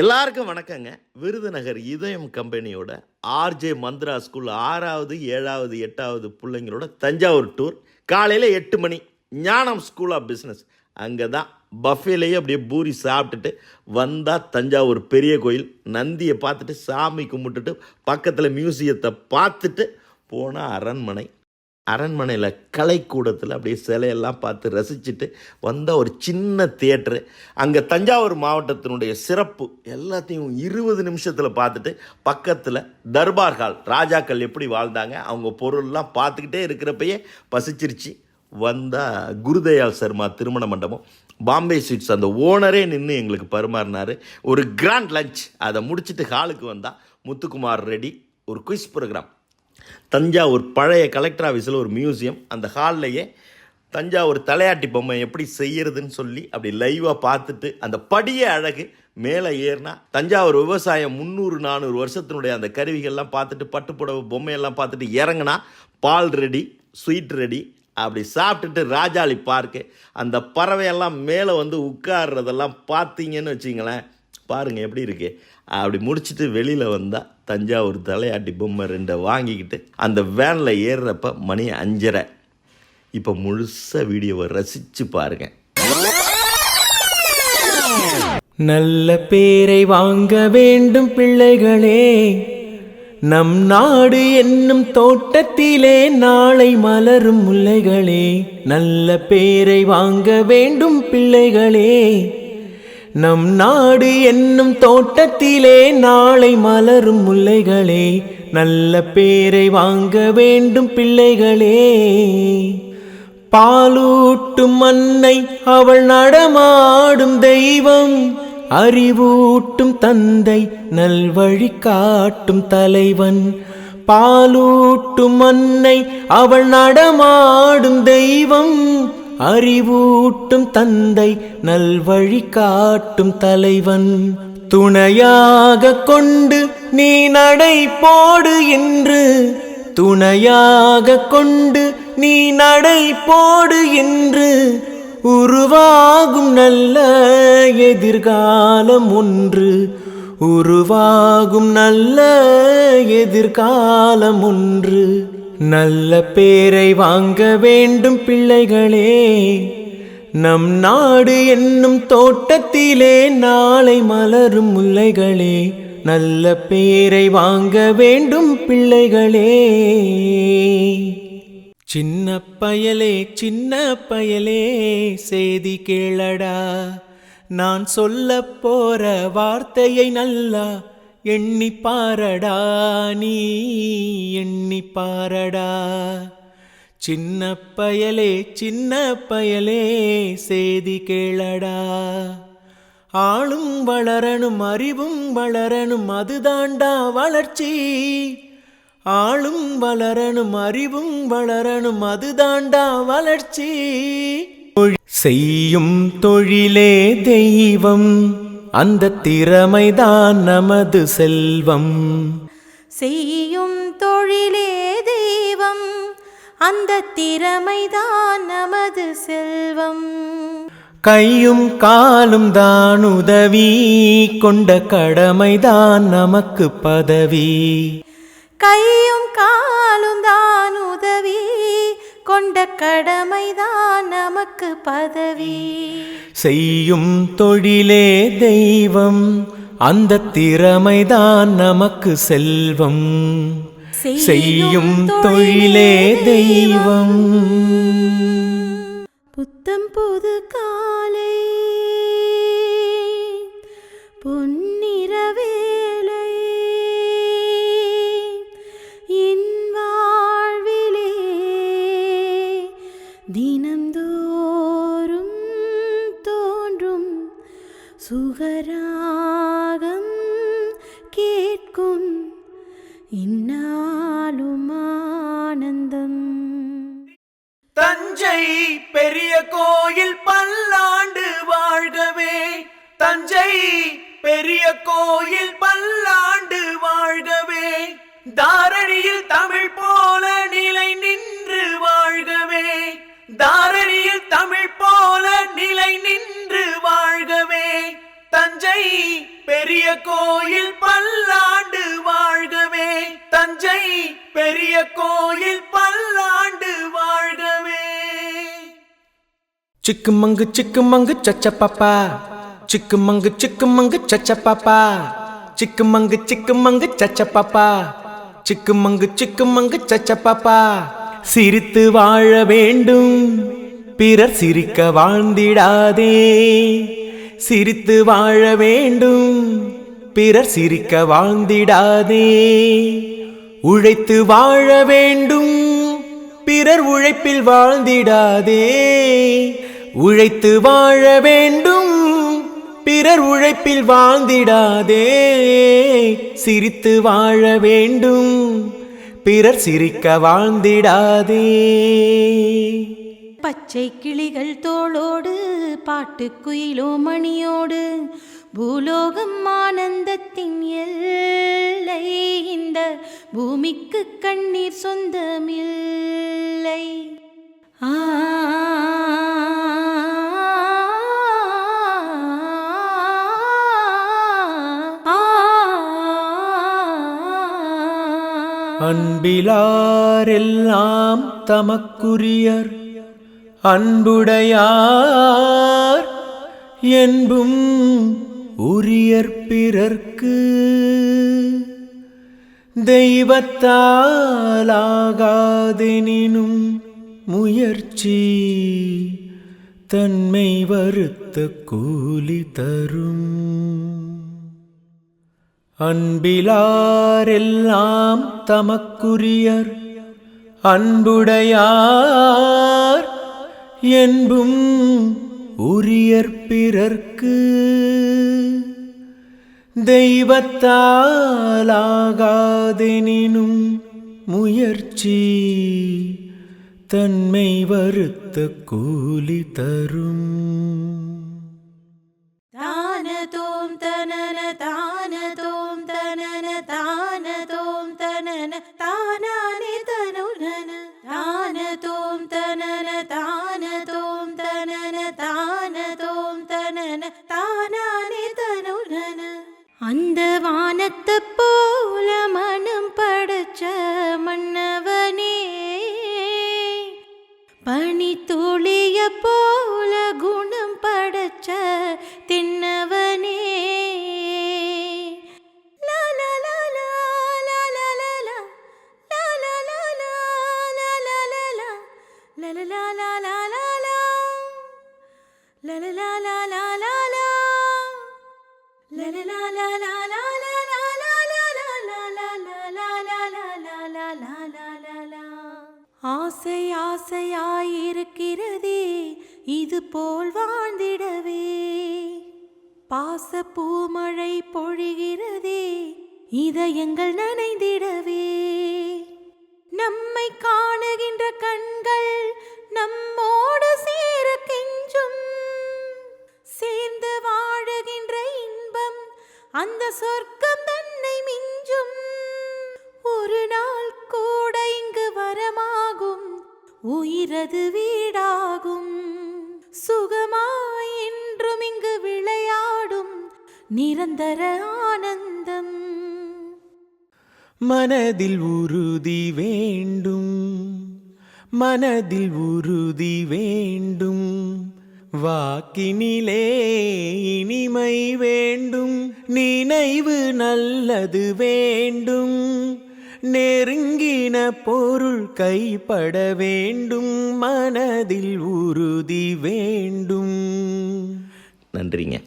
எல்லாருக்கும் வணக்கங்க. விருதுநகர் இதயம் கம்பெனியோட ஆர்ஜே மந்த்ரா ஸ்கூல் ஆறாவது ஏழாவது எட்டாவது பிள்ளைங்களோட தஞ்சாவூர் டூர். காலையில் எட்டு மணி. ஞானம் ஸ்கூல் ஆஃப் பிஸ்னஸ் அங்கே தான் பஃபேலேயே அப்படியே பூரி சாப்பிட்டுட்டு வந்தால் தஞ்சாவூர் பெரிய கோயில். நந்தியை பார்த்துட்டு சாமி கும்பிட்டுட்டு பக்கத்தில் மியூசியத்தை பார்த்துட்டு போனால் அரண்மனை. அரண்மனையில் கலைக்கூடத்தில் அப்படியே சிலையெல்லாம் பார்த்து ரசிச்சுட்டு வந்த ஒரு சின்ன தியேட்ரு அங்கே தஞ்சாவூர் மாவட்டத்தினுடைய சிறப்பு எல்லாத்தையும் இருபது நிமிஷத்தில் பார்த்துட்டு பக்கத்தில் தர்பார் ஹால் ராஜாக்கள் எப்படி வாழ்ந்தாங்க அவங்க பொருள்லாம் பார்த்துக்கிட்டே இருக்கிறப்பயே பசிச்சிருச்சு. வந்தால் குருதயாள் சர்மா திருமண மண்டபம். பாம்பே ஸ்வீட்ஸ் அந்த ஓனரே நின்று எங்களுக்கு பரிமாறினார். ஒரு கிராண்ட் லஞ்ச் அதை முடிச்சுட்டு ஹாலுக்கு வந்தால் முத்துக்குமார் ரெடி ஒரு குயிஸ் ப்ரோக்ராம் தஞ்சாவூர் பழைய கலெக்டர் ஆஃபீஸில் ஒரு மியூசியம் அந்த ஹால்லையே தஞ்சாவூர் தலையாட்டி பொம்மை எப்படி செய்யறதுன்னு சொல்லி அப்படி லைவாக பார்த்துட்டு அந்த படிய அழகு மேலே ஏறினா தஞ்சாவூர் விவசாயம் முந்நூறு நானூறு வருஷத்தினுடைய அந்த கருவிகள்லாம் பார்த்துட்டு பட்டுப்புடவை பொம்மையெல்லாம் பார்த்துட்டு இறங்குனா பால் ரெடி ஸ்வீட் ரெடி அப்படி சாப்பிட்டுட்டு ராஜாளி பார்க்கு அந்த பறவையெல்லாம் மேலே வந்து உட்கார்றதெல்லாம் பார்த்தீங்கன்னு வச்சிங்களேன். பாருங்கள் எப்படி இருக்குது அப்படி முடிச்சுட்டு வெளியில் வந்தால் தஞ்சாவூர் தலையாட்டி பொம்மை ரெண்டை வாங்கிக்கிட்டு அந்த வேனில் ஏறுறப்ப மணி அஞ்சரை. இப்போ முழுசாக வீடியோவை ரசித்து பாருங்க. நல்ல பேரை வாங்க வேண்டும் பிள்ளைகளே. நம் நாடு என்னும் தோட்டத்திலே நாளை மலரும் முல்லைகளே. நல்ல பேரை வாங்க வேண்டும் பிள்ளைகளே. நம் நாடு என்னும் தோட்டத்திலே நாளை மலரும் முல்லைகளே. நல்ல பேரை வாங்க வேண்டும் பிள்ளைகளே. பாலூட்டும் அன்னை அவள் நடமாடும் தெய்வம். அறிவூட்டும் தந்தை நல்வழி காட்டும் தலைவன். பாலூட்டும் அன்னை அவள் நடமாடும் தெய்வம். அறிவூட்டும் தந்தை நல்வழி காட்டும் தலைவன். துணையாக கொண்டு நீ நடை போடு என்று. துணையாக கொண்டு நீ நடை போடு என்று. உருவாகும் நல்ல எதிர்காலம் ஒன்று. உருவாகும் நல்ல எதிர்காலம் ஒன்று. நல்ல பேரை வாங்க வேண்டும் பிள்ளைகளே. நம் நாடு என்னும் தோட்டத்திலே நாளை மலரும் முல்லைகளே. நல்ல பேரை வாங்க வேண்டும் பிள்ளைகளே. சின்ன பயலே சின்ன பயலே செய்தி கேளடா. நான் சொல்ல போற வார்த்தையை நல்லா எண்ணி பாரடா நீ எண்ணி பாரடா சின்ன பயலே சின்ன பயலே செய்தி கேளடா. ஆளும் வளரணும் அறிவும் வளரணும் அதுதாண்டா வளர்ச்சி. ஆளும் வளரணும் அறிவும் வளரணும் அதுதாண்டா வளர்ச்சி. செய்யும் தொழிலே தெய்வம். அந்த திறமைதான் நமது செல்வம். செய்யும் தொழிலே தெய்வம். அந்த திறமைதான் நமது செல்வம். கையும் காலும் தான் உதவி. கொண்ட கடமைதான் நமக்கு பதவி. கையும் காலும் தான் உதவி. கொண்ட கடமைதான் நமக்கு பதவி. செய்யும் தொழிலே தெய்வம் அந்த திறமைதான் நமக்கு செல்வம். செய்யும் தொழிலே தெய்வம். புத்தம் புது காலை. சுகராகம் கேட்கும் இந்நாளும் ஆனந்தம். தஞ்சை பெரிய கோயில் பல்லாண்டு வாழ்கவே. தஞ்சை பெரிய கோயில் பல்லாண்டு வாழ்கவே. தாரணியில் தமிழ் போல நிலை நின்று வாழ்கவே. தாரணியில் தமிழ் போல நிலை நின்று பெரிய கோயில் பல்லாண்டு வாழ்கவே. தஞ்சை பெரிய கோயில் பல்லாண்டு வாழ்கவே. சிக்குமங்கு சிக்குமங்கு சச்ச பாப்பா சிக்குமங்கு சிக்குமங்கு சச்ச பாப்பா சிக்குமங்கு சிக்குமங்கு சச்ச பாப்பா சிக்குமங்கு சிக்குமங்கு சச்ச பாப்பா சிரித்து வாழ வேண்டும். பிறர் சிரிக்க வாழ்ந்திடாதே. சிரித்து வாழ வேண்டும். பிறர் சிரிக்க வாழ்ந்திடாதே. உழைத்து வாழ வேண்டும் பிறர் உழைப்பில் வாழ்ந்திடாதே. உழைத்து வாழ வேண்டும் பிறர் உழைப்பில் வாழ்ந்திடாதே. சிரித்து வாழ வேண்டும் பிறர் சிரிக்க வாழ்ந்திடாதே. பச்சை கிளிகள் தோளோடு பாட்டுக்குயிலோ மணியோடு பூலோகம் ஆனந்தத்தின் எல்லை. இந்த பூமிக்கு கண்ணீர் சொந்தமில்லை. ஆ. அன்பிலாரெல்லாம் தமக்குரியர் அன்புடையார் என்பும் உரியற் பிறர்க்கு தெய்வத்தாலாகாதெனினும் முயற்சி தன்மை வருத்த கூலி தரும். அன்பிலாரெல்லாம் தமக்குரியர் அன்புடையார் என்பும் உரியற் பிறர்க்கு தெய்வத்தாலாகாதெனினும் முயற்சி தன்மை வருத்த கூலி தரும். தான தோம் தனன தான தோம் தனன தான தோம் தனன தான பனித்துளிய போல குணம் படைச்ச தின்னவனே la la la இது போல் வாழ்ந்திடவே. பாச பூமழை பொழிகிறதே இதயங்கள் நனைந்திடவே. நம்மை காணுகின்ற கண்கள் நம்மோடு சேர கெஞ்சும். சேர்ந்து வாழுகின்ற இன்பம் அந்த சொர்க்கம் தன்னை மிஞ்சும். ஒரு நாள் கூட இங்கு வரமாகும் உயிரது வீடாகும். சுகமாய் என்றும் இங்கு விளையாடும் நிரந்தர ஆனந்தம். மனதில் உறுதி வேண்டும் மனதில் உறுதி வேண்டும். வாக்கினிலே இனிமை வேண்டும் நினைவு நல்லது வேண்டும். நெருங்கின பொருள் கைப்பட வேண்டும் மனதில் உறுதி வேண்டும். நன்றிங்க.